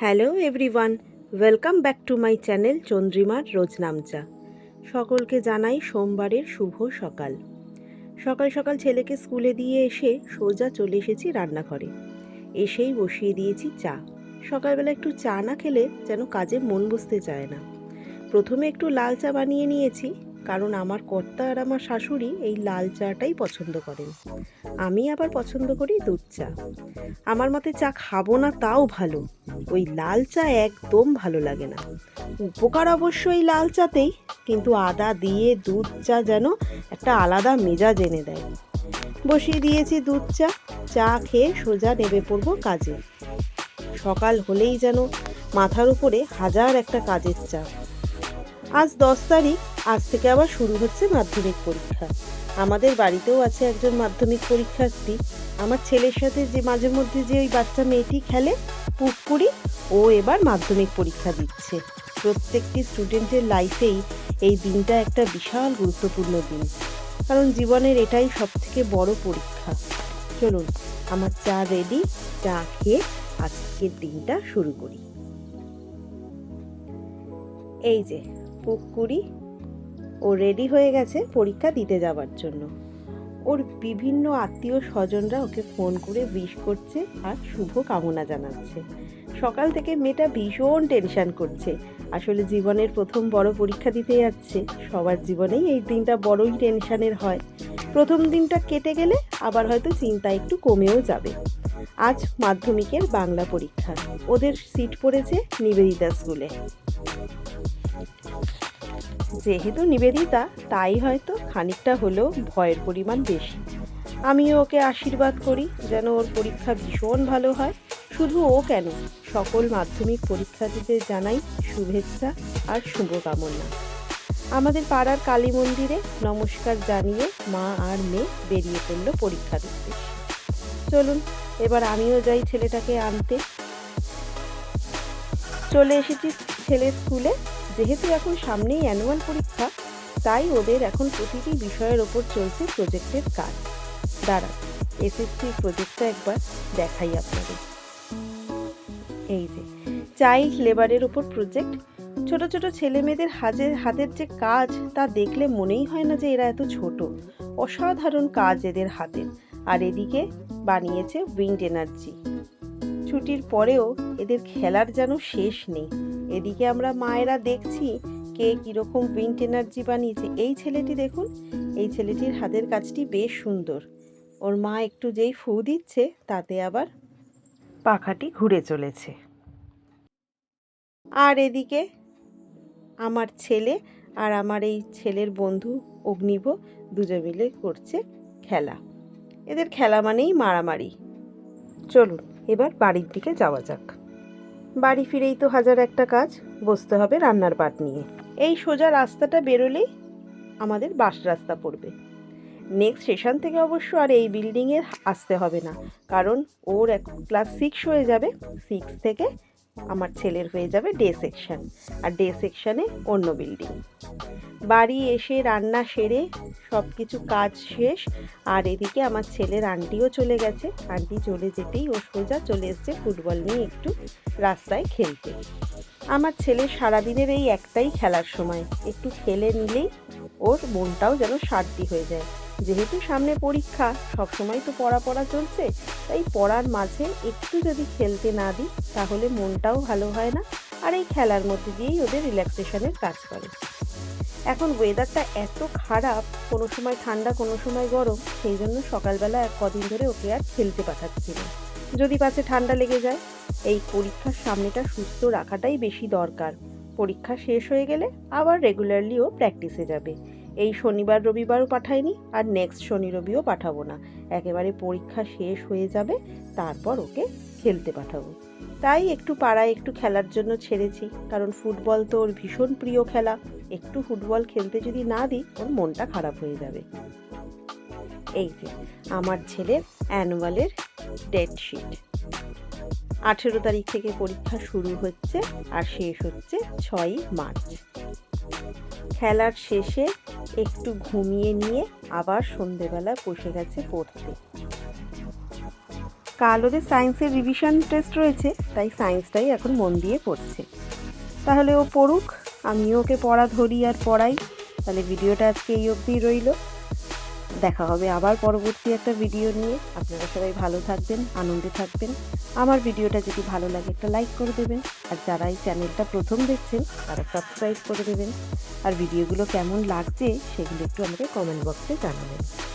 Hello everyone, welcome back to my channel চন্দ্রিমার রোজনামচা সকলকে জানাই সোমবারের শুভ সকাল। সকাল সকাল ছেলেকে স্কুলে দিয়ে এসে সোজা চলে এসেছি রান্নাঘরে। এসেই বসিয়ে দিয়েছি চা। সকালবেলা একটু চা না খেলে যেন কাজে মন বসতে চায় না। প্রথমে একটু লাল চা বানিয়ে নিয়েছি কারণ আমার কর্তা আর আমার শাশুড়ি এই লাল চাটাই পছন্দ করেন। আমি আবার পছন্দ করি দুধ চা। আমার মতে চা খাব না তাও ভালো। ওই লাল চা একদম ভালো লাগে না। উপকার অবশ্য এই লাল চাতেই, কিন্তু আদা দিয়ে দুধ চা যেন একটা আলাদা মেজাজ এনে দেয়। বসিয়ে দিয়েছি দুধ চা। চা খেয়ে সোজা নেমে পড়ব কাজে। সকাল হলেই যেন মাথার উপরে হাজার একটা কাজের চাপ। আজ দশ তারিখ, আজ থেকে আবার শুরু হচ্ছে মাধ্যমিক পরীক্ষা। আমাদের বাড়িতেও আছে একজন মাধ্যমিক পরীক্ষার্থী। আমার ছেলের সাথে যে মাঝে মধ্যে যে ওই বাচ্চা মেয়েটি খেলে, পুকুরি, ও এবার মাধ্যমিক পরীক্ষা দিচ্ছে। প্রত্যেকটি স্টুডেন্টের লাইফেই এই দিনটা একটা বিশাল গুরুত্বপূর্ণ দিন। কারণ জীবনের এটাই সব থেকে বড় পরীক্ষা। চলুন, আমার চা রেডি চা খেয়ে আজকের দিনটা শুরু করি। এই যে পুকুরি ও রেডি হয়ে গেছে পরীক্ষা দিতে যাওয়ার জন্য। ওর বিভিন্ন আত্মীয় স্বজনরা ওকে ফোন করে উইশ করছে আর শুভ কামনা জানাচ্ছে। সকাল থেকে মেয়েটা ভীষণ টেনশন করছে। আসলে জীবনের প্রথম বড় পরীক্ষা দিতে যাচ্ছে। সবার জীবনেই এই দিনটা বড়ই টেনশানের হয়। প্রথম দিনটা কেটে গেলে আবার হয়তো চিন্তা একটু কমেও যাবে। আজ মাধ্যমিকের বাংলা পরীক্ষা। ওদের সিট পড়েছে নিবেদিতা স্কুলে যেহেতু নিবেদিতা, তাই হয়তো খানিকটা হলেও ভয়ের পরিমাণ বেশি। আমিও ওকে আশীর্বাদ করি যেন ওর পরীক্ষা ভীষণ ভালো হয়। শুধু ও কেন, সকল মাধ্যমিক পরীক্ষার্থীদের জানাই শুভেচ্ছা আর শুভকামনা। আমাদের পাড়ার কালী মন্দিরে নমস্কার জানিয়ে মা আর মেয়ে বেরিয়ে পড়ল পরীক্ষার উদ্দেশ্যে চলুন, এবার আমিও যাই ছেলেটাকে আনতে। চলে এসেছি ছেলের স্কুলে। যেহেতু এখন সামনেই অ্যানুয়াল পরীক্ষা, তাই ওদের এখন প্রতিটি বিষয়ের ওপর চলছে প্রজেক্টের কাজ। দাঁড়া এসএসসির প্রজেক্টটা একবার দেখাই আপনাদের। এই যে চাইল্ড লেবারের ওপর প্রজেক্ট ছোট ছোট ছেলে মেয়েদের হাজের হাতের যে কাজ, তা দেখলে মনেই হয় না যে এরা এত ছোট। অসাধারণ কাজ এদের হাতের আর এদিকে বানিয়েছে উইন্ড এনার্জি ছুটির পরেও এদের খেলার যেন শেষ নেই। এদিকে আমরা মায়েরা দেখছি কে কীরকম উইন্ড এনার্জি বানিয়েছে। এই ছেলেটি দেখুন, এই ছেলেটির হাতের কাজটি বেশ সুন্দর। ওর মা একটু যেই ফু দিচ্ছে, তাতে আবার পাখাটি ঘুরে চলেছে। আর এদিকে আমার ছেলে আর আমার এই ছেলের বন্ধু অগ্নিভ দুজন মিলে করছে খেলা। এদের খেলা মানেই মারামারি। চলুন, এবার বাড়ির দিকে যাওয়া যাক। বাড়ি ফিরেই তো হাজার একটা কাজ বসতে হবে রান্নার পাট নিয়ে। এই সোজা রাস্তাটা বেরোলেই আমাদের বাস রাস্তা পড়বে। নেক্সট স্টেশন থেকে অবশ্য আর এই বিল্ডিংয়ে আসতে হবে না, কারণ ওর এক ক্লাস সিক্স হয়ে যাবে সিক্স থেকে আমার ছেলের হয়ে যাবে ডে সেকশন, আর ডে সেকশানে অন্য বিল্ডিং। বাড়ি এসে রান্না সেরে সব কিছু কাজ শেষ, আর এদিকে আমার ছেলের আন্টিও চলে গেছে। আন্টি চলে যেতেই ও সোজা চলে এসছে ফুটবল নিয়ে একটু রাস্তায় খেলতে। আমার ছেলের সারাদিনের এই একটাই খেলার সময়। একটু খেলে নিলেই ওর মনটাও যেন শান্তি হয়ে যায়। যেহেতু সামনে পরীক্ষা সব সময় তো পড়া পড়া চলছে, তাই পড়ার মাঝে একটু যদি খেলতে না দিই, তাহলে মনটাও ভালো হয় না, আর এই খেলার মধ্যে দিয়েই ওদের রিল্যাক্সেশনের কাজ করে। এখন ওয়েদারটা এত খারাপ, কোনো সময় ঠান্ডা, কোনো সময় গরম, সেই জন্য সকালবেলা এক কদিন ধরে ওকে আর খেলতে পাঠাচ্ছি না। যদি পাচ্ছে ঠান্ডা লেগে যায় এই পরীক্ষার সামনেটা সুস্থ রাখাটাই বেশি দরকার। পরীক্ষা শেষ হয়ে গেলে আবার রেগুলারলি ও প্র্যাকটিসে যাবে। এই শনিবার রবিবারও পাঠাইনি, আর নেক্সট শনি রবিও পাঠাবো না। একেবারে পরীক্ষা শেষ হয়ে যাবে, তারপর ওকে খেলতে পাঠাবো। তাই একটু পাড়ায় একটু খেলার জন্য ছেড়েছি, কারণ ফুটবল তো ওর ভীষণ প্রিয় খেলা। একটু ফুটবল খেলতে যদি না দিই, ওর মনটা খারাপ হয়ে যাবে। এই যে, আমার ছেলের অ্যানুয়ালের ডেট শিট আঠেরো তারিখ থেকে পরীক্ষা শুরু হচ্ছে আর শেষ হচ্ছে ছয়ই মার্চ। খেলার শেষে একটু ঘুমিয়ে নিয়ে আবার সন্ধেবেলা বসে গেছে পড়তে। কাল ওদের সায়েন্সের রিভিশন টেস্ট রয়েছে, তাই সায়েন্সটাই এখন মন দিয়ে পড়ছে। তাহলে ও পড়ুক, আমিও ওকে পড়া ধরি আর পড়াই। তাহলে ভিডিওটা আজকে এই অবধি রইল। দেখা হবে আবার পরবর্তী একটা ভিডিও নিয়ে। আপনারা সবাই ভালো থাকবেন, আনন্দে থাকবেন। আমার ভিডিওটা যদি ভালো লাগে, একটা লাইক করে দেবেন। আর যারা এই চ্যানেলটা প্রথম দেখছেন, তারা সাবস্ক্রাইব করে দেবেন। আর ভিডিওগুলো কেমন লাগছে, সেগুলো একটু আমাকে কমেন্ট বক্সে জানাবেন।